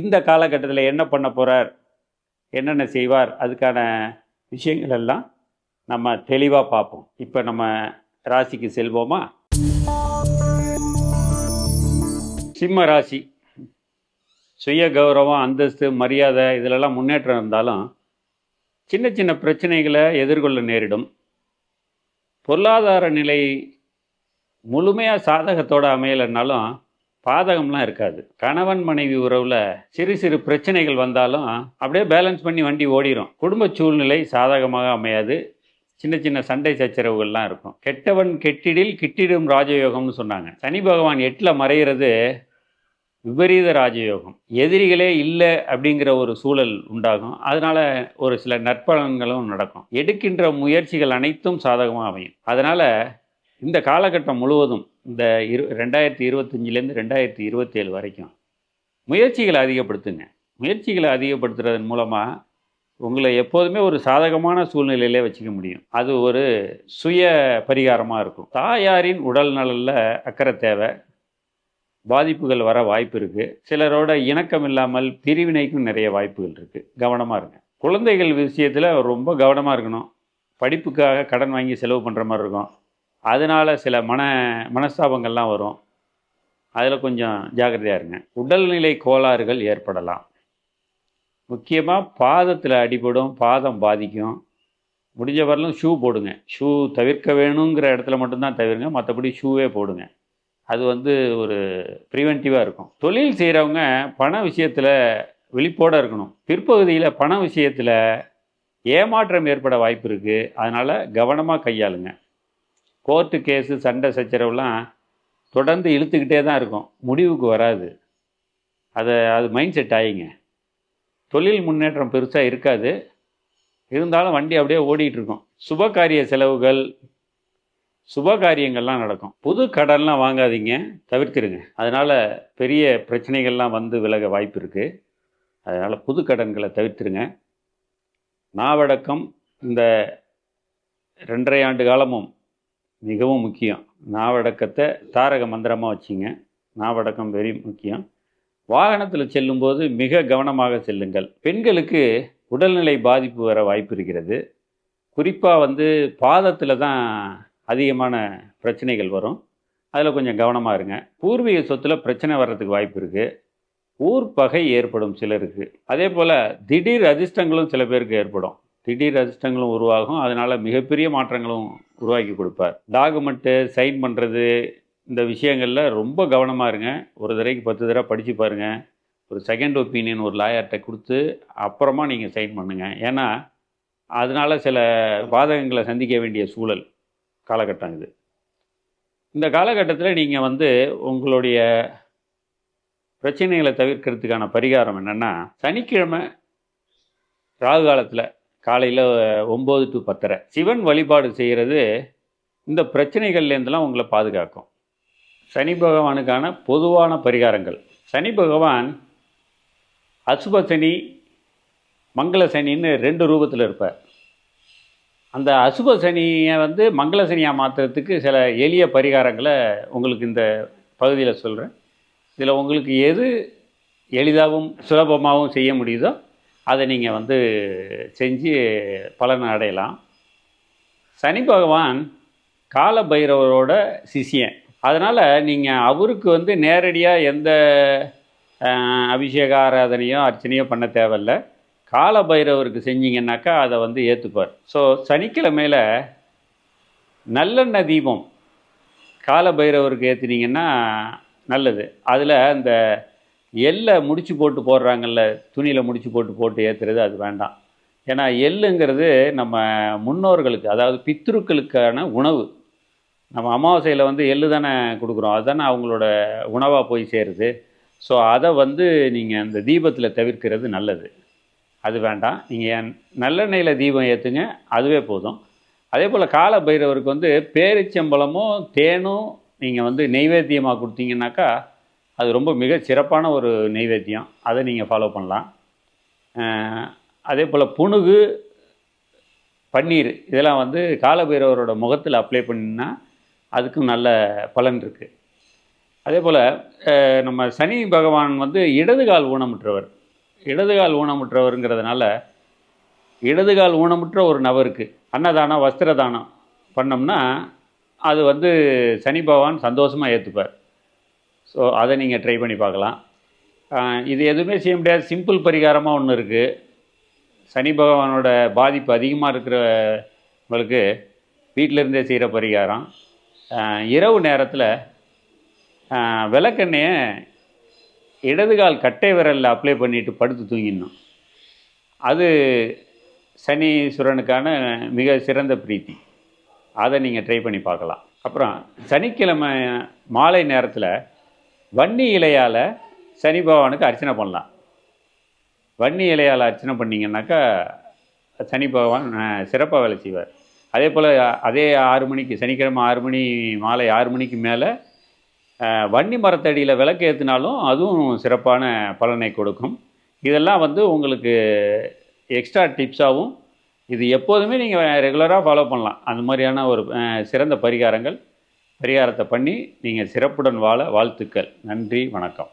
இந்த காலகட்டத்தில் என்ன பண்ண போகிறார் என்னென்ன செய்வார்? அதுக்கான விஷயங்கள் எல்லாம் நம்ம தெளிவாக பார்ப்போம். இப்போ நம்ம ராசிக்கு செல்வோமா? சிம்ம ராசி. சுய கௌரவம் அந்தஸ்து மரியாதை இதிலெல்லாம் முன்னேற்றம் இருந்தாலும் சின்ன சின்ன பிரச்சனைகளை எதிர்கொள்ள நேரிடும். பொருளாதார நிலை முழுமையாக சாதகத்தோட அமையலைன்னாலும் பாதகம்லாம் இருக்காது. கணவன் மனைவி உறவில் சிறு சிறு பிரச்சனைகள் வந்தாலும் அப்படியே பேலன்ஸ் பண்ணி வண்டி ஓடிடும் குடும்ப சூழ்நிலை சாதகமாக அமையாது. சின்ன சின்ன சண்டை சச்சரவுகள்லாம் இருக்கும். கெட்டவன் கெட்டிடில் கிட்டிடும் ராஜயோகம்னு சொன்னாங்க. சனி பகவான் எட்டில் மறைகிறது விபரீத ராஜயோகம். எதிரிகளே இல்லை அப்படிங்கிற ஒரு சூழல் உண்டாகும். அதனால் ஒரு சில நற்பலன்களும் நடக்கும். எடுக்கின்ற முயற்சிகள் அனைத்தும் சாதகமாக அமையும். அதனால் இந்த காலகட்டம் முழுவதும் இந்த இரு ரெண்டாயிரத்தி இருபத்தஞ்சிலேருந்து ரெண்டாயிரத்தி இருபத்தேழு வரைக்கும் முயற்சிகளை அதிகப்படுத்துங்க. முயற்சிகளை அதிகப்படுத்துறதன் மூலமாக உங்களை எப்போதுமே ஒரு சாதகமான சூழ்நிலையிலே வச்சுக்க முடியும். அது ஒரு சுய பரிகாரமாக இருக்கும். தாயாரின் உடல் நலனில் அக்கறை தேவை. பாதிப்புகள் வர வாய்ப்பு இருக்குது சிலரோட இணக்கம் இல்லாமல் பிரிவினைக்கும் நிறைய வாய்ப்புகள் இருக்குது கவனமாக இருங்க. குழந்தைகள் விஷயத்தில் ரொம்ப கவனமாக இருக்கணும். படிப்புக்காக கடன் வாங்கி செலவு பண்ணுற மாதிரி இருக்கும். அதனால் சில மன மனஸ்தாபங்கள்லாம் வரும். அதில் கொஞ்சம் ஜாக்கிரதையாக இருங்க. உடல்நிலை கோளாறுகள் ஏற்படலாம். முக்கியமாக பாதத்தில் அடிபடும் பாதம் பாதிக்கும். முடிஞ்ச வரலும் ஷூ போடுங்க. ஷூ தவிர்க்க வேணுங்கிற இடத்துல மட்டும்தான் தவிருங்க. மற்றபடி ஷூவே போடுங்க. அது வந்து ஒரு ப்ரிவென்டிவாக இருக்கும். தொழில் செய்கிறவங்க பண விஷயத்தில் விழிப்போடு இருக்கணும். பிற்பகுதியில் பண விஷயத்தில் ஏமாற்றம் ஏற்பட வாய்ப்பு இருக்குது அதனால் கவனமாக கையாளுங்க. கோர்ட்டு கேஸு சண்டை சச்சரவுலாம் தொடர்ந்து இழுத்துக்கிட்டே தான் இருக்கும். முடிவுக்கு வராது. அதை அது மைண்ட் செட் ஆகிங்க தொழில் முன்னேற்றம் பெருசாக இருக்காது. இருந்தாலும் வண்டி அப்படியே ஓடிட்டு இருக்கும். சுபகாரிய செலவுகள் சுபகாரியங்கள்லாம் நடக்கும். புது கடன்லாம் வாங்காதீங்க. தவிர்த்திருங்க. அதனால் பெரிய பிரச்சனைகள்லாம் வந்து விலக வாய்ப்பு இருக்குது அதனால் புது கடன்களை தவிர்த்திருங்க. நாவடக்கம் இந்த ரெண்டரை ஆண்டு காலமும் மிகவும் முக்கியம். நாவடக்கத்தை தாரக மந்திரமாக வச்சிங்க. நாவடக்கம் வெரி முக்கியம். வாகனத்தில் செல்லும்போது மிக கவனமாக செல்லுங்கள். பெண்களுக்கு உடல்நிலை பாதிப்பு வர வாய்ப்பு இருக்கிறது. குறிப்பாக வந்து பாதத்தில் தான் அதிகமான பிரச்சனைகள் வரும். அதில் கொஞ்சம் கவனமாக இருங்க. பூர்வீக சொத்தில் பிரச்சனை வர்றதுக்கு வாய்ப்பு இருக்குது ஊர் பகை ஏற்படும் சிலருக்கு. அதே போல் திடீர் அதிர்ஷ்டங்களும் சில பேருக்கு ஏற்படும். திடீர் அதிர்ஷ்டங்களும் உருவாகும். அதனால் மிகப்பெரிய மாற்றங்களும் உருவாக்கி கொடுப்பார். டாக்குமெண்ட்டு சைன் பண்ணுறது இந்த விஷயங்களில் ரொம்ப கவனமாக இருங்க. ஒரு தடவைக்கு பத்து தடவை படித்து பாருங்கள் ஒரு செகண்ட் ஒப்பீனியன் ஒரு லாயர்கிட்ட கொடுத்து அப்புறமா நீங்கள் சைன் பண்ணுங்கள் ஏன்னா அதனால் சில பாதகங்களை சந்திக்க வேண்டிய சூழல் காலகட்டம் இது இந்த காலகட்டத்தில் நீங்கள் வந்து உங்களுடைய பிரச்சனைகளை தவிர்க்கிறதுக்கான பரிகாரம் என்னென்னா சனிக்கிழமை ராகு காலத்தில் காலையில் ஒம்பது டு பத்தரை. சிவன் வழிபாடு செய்கிறது இந்த பிரச்சனைகள்லேருந்துலாம் உங்களை பாதுகாக்கும். சனி பகவானுக்கான பொதுவான பரிகாரங்கள். சனி பகவான் அசுப சனி மங்கள சனின்னு ரெண்டு ரூபத்தில் இருப்பார். அந்த அசுப சனியை வந்து மங்கள சனியாக மாற்றுறதுக்கு சில எளிய பரிகாரங்களை உங்களுக்கு இந்த பகுதியில் சொல்கிறேன் இதில் உங்களுக்கு எது எளிதாகவும் சுலபமாகவும் செய்ய முடியுதோ அதை நீங்கள் வந்து செஞ்சு பலன் அடையலாம். சனி பகவான் கால பைரவரோட சிஷியன். அதனால் நீங்கள் அவருக்கு வந்து நேரடியாக எந்த அபிஷேக ஆராதனையோ அர்ச்சனையோ பண்ண தேவையில்ல. கால பைரவருக்கு செஞ்சீங்கன்னாக்கா அதை வந்து ஏற்றுப்பார் ஸோ சனிக்கிழமையில் நல்லெண்ணெய் தீபம் கால பைரவருக்கு ஏற்றுனீங்கன்னா நல்லது. அதில் அந்த எள்ளை முடிச்சு போட்டு போடுறாங்கல்ல துணியில் முடிச்சு போட்டு போட்டு ஏற்றுறது அது வேண்டாம். ஏன்னா எள்ளுங்கிறது நம்ம முன்னோர்களுக்கு அதாவது பித்ருக்களுக்கான உணவு. நம்ம அமாவாசையில் வந்து எள்ளு தானே கொடுக்குறோம். அதுதானே அவங்களோட உணவாக போய் சேருது. ஸோ அதை வந்து நீங்கள் அந்த தீபத்தில் தவிர்க்கிறது நல்லது. அது வேண்டாம். நீங்கள் நல்லெண்ணெயில் தீபம் ஏற்றுங்க அதுவே போதும். அதே போல் கால பைரவருக்கு வந்து பேரிச்சம்பழமும் தேனும் நீங்கள் வந்து நெய்வேத்தியமாக கொடுத்தீங்கன்னாக்கா அது ரொம்ப மிக சிறப்பான ஒரு நெய்வேத்தியம். அதை நீங்கள் ஃபாலோ பண்ணலாம். அதே போல் புணுகு பன்னீர் இதெல்லாம் வந்து காலபைரவரோட முகத்தில் அப்ளை பண்ணினா அதுக்கும் நல்ல பலன் இருக்குது அதே போல் நம்ம சனி பகவான் வந்து இடதுகால் ஊனமுற்றவர். இடதுகால் ஊனமுற்றவருங்கிறதுனால இடதுகால் ஊனமுற்ற ஒரு நபருக்கு அன்னதானம் வஸ்திரதானம் பண்ணோம்னா அது வந்து சனி பகவான் சந்தோஷமாக ஏற்றுப்பார் ஸோ அதை நீங்கள் ட்ரை பண்ணி பார்க்கலாம். இது எதுவுமே செய்ய முடியாது. சிம்பிள் பரிகாரமாக ஒன்று இருக்குது சனி பகவானோட பாதிப்பு அதிகமாக இருக்கிறவங்களுக்கு வீட்டில இருந்தே செய்கிற பரிகாரம். இரவு நேரத்தில் விளக்கெண்ணையை இடதுகால் கட்டை விரலில் அப்ளை பண்ணிவிட்டு படுத்து தூங்கிடணும். அது சனீஸ்வரனுக்கான மிக சிறந்த பிரீத்தி. அதை நீங்கள் ட்ரை பண்ணி பார்க்கலாம். அப்புறம் சனிக்கிழமை மாலை நேரத்தில் வன்னி இலையால் சனி பகவானுக்கு அர்ச்சனை பண்ணலாம். வன்னி இலையால் அர்ச்சனை பண்ணிங்கன்னாக்கா சனி பகவான் சிறப்பாக வேலை செய்வார். அதே போல் அதே ஆறு மணிக்கு சனிக்கிழமை ஆறு மணி மாலை ஆறு மணிக்கு மேலே வன்னி மரத்தடியில் விளக்கு ஏற்றினாலும் அதுவும் சிறப்பான பலனை கொடுக்கும். இதெல்லாம் வந்து உங்களுக்கு எக்ஸ்ட்ரா டிப்ஸாகவும் இது எப்போதுமே நீங்கள் ரெகுலராக ஃபாலோ பண்ணலாம். அந்த மாதிரியான ஒரு சிறந்த பரிகாரங்கள். பரிகாரத்தை பண்ணி நீங்கள் சிறப்புடன் வாழ வாழ்த்துக்கள். நன்றி வணக்கம்.